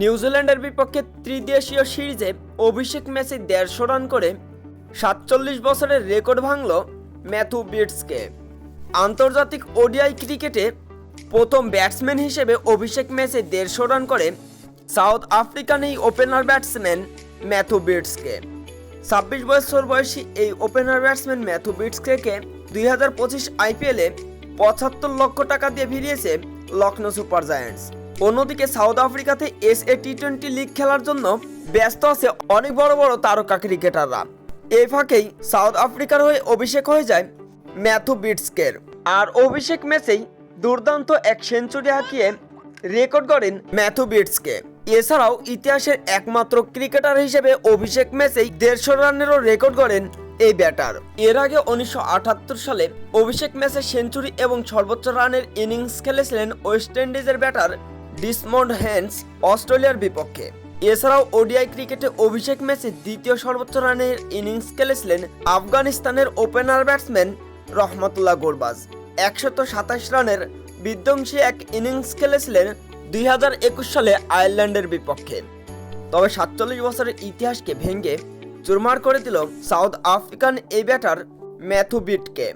নিউজিল্যান্ডের বিপক্ষে ত্রিদেশীয় সিরিজে অভিষেক ম্যাচে দেড়শো রান করে সাতচল্লিশ বছরের রেকর্ড ভাঙল ম্যাথু বিটসকে। আন্তর্জাতিক ওডিআই ক্রিকেটে প্রথম ব্যাটসম্যান হিসেবে অভিষেক ম্যাচে দেড়শো রান করে সাউথ আফ্রিকান এই ওপেনার ব্যাটসম্যান ম্যাথু বিটসকে। ছাব্বিশ বছর বয়সী এই ওপেনার ব্যাটসম্যান ম্যাথু বিটসকে দুই হাজার পঁচিশ আইপিএলে পঁচাত্তর লক্ষ টাকা দিয়ে ভিড়িয়েছে লখনৌ সুপার জায়ান্টস। অন্যদিকে south আফ্রিকাতে S A T twenty league খেলার জন্য ব্যস্ত আছে অনেক বড় বড় তারকা ক্রিকেটাররা। এই ফাঁকেই সাউথ আফ্রিকার হয়ে অভিষেক হয়ে যায় ম্যাথু বিটসকের। আর অভিষেক ম্যাচেই দুর্দান্ত এক সেঞ্চুরি হাঁকিয়ে রেকর্ড করেন ম্যাথু বিটসকে। এছাড়াও ইতিহাসের একমাত্র ক্রিকেটার হিসেবে অভিষেক ম্যাচেই দেড়শো রানেরও রেকর্ড করেন এই ব্যাটার। এর আগে উনিশশো আটাত্তর সালে অভিষেক ম্যাচে সেঞ্চুরি এবং সর্বোচ্চ রানের ইনিংস খেলেছিলেন ওয়েস্ট ইন্ডিজের ব্যাটার ডিসমন্ড হ্যান্স অস্ট্রেলিয়ার বিপক্ষে। এছাড়াও ওডিআই ক্রিকেটে অভিষেক ম্যাচে দ্বিতীয় সর্বোচ্চ রানের ইনিংস খেলেছিলেন আফগানিস্তানের ওপেনার ব্যাটসম্যান রহমতুল্লাহ গোরবাজ। একশত সাতাশ রানের বিধ্বংসী এক ইনিংস খেলেছিলেন দুই হাজার একুশ সালে আয়ারল্যান্ডের বিপক্ষে। তবে সাতচল্লিশ বছরের ইতিহাসকে ভেঙে চুরমার করে দিল সাউথ আফ্রিকান এই ব্যাটার ম্যাথু বিটকে।